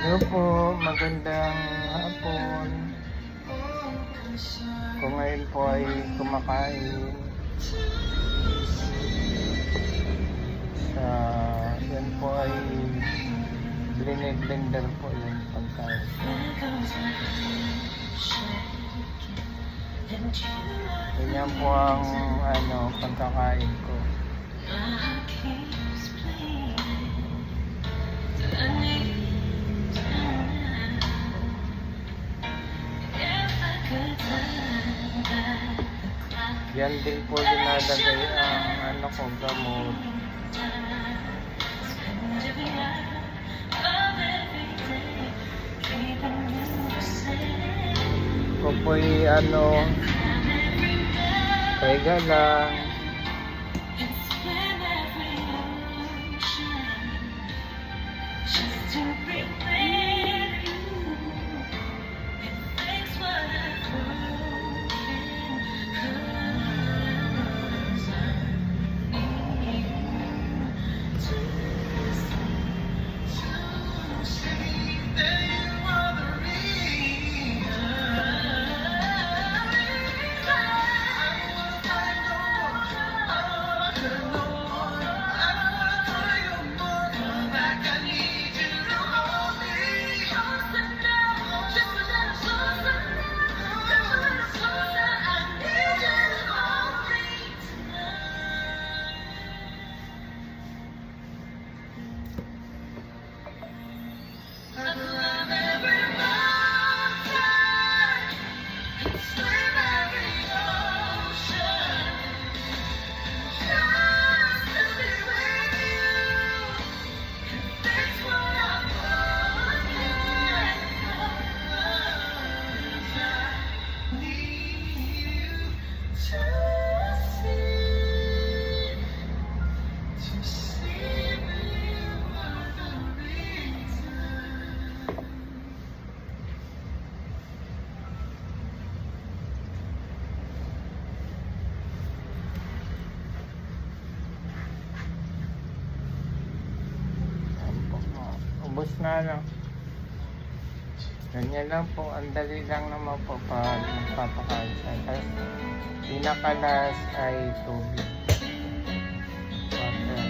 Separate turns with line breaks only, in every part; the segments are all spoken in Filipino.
Hello po, magandang hapon. Kung ngayon po ay kumakain sa yan po ay blender po yung pagkain. Ganyan po ang ano, pagkakain ko. Yan din po dinalagay ang ano ko gamot. Ko po'y ano, pahiga lang. Yan Ubus na lang. Ganyan lang po. Ang dali lang naman po pag magpapakain siya. Tapos, pinakalas ay tubig. Water.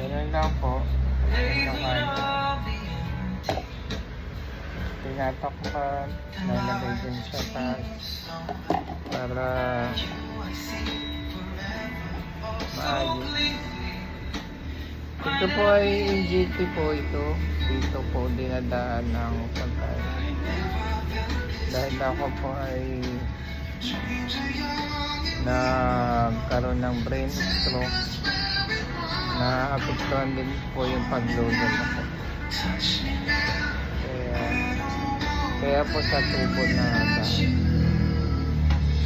Ganun lang po. Pinakain. Tinatakpan. Nalagay din sa taas. Para maayos. Ito po ay NGT po ito. Dito po dinadaan ng pagkain. Dahil ako po ay nagkaroon ng brain stroke na apektuhan din po yung paglulog ako. Kaya, po sa tubo na dahil.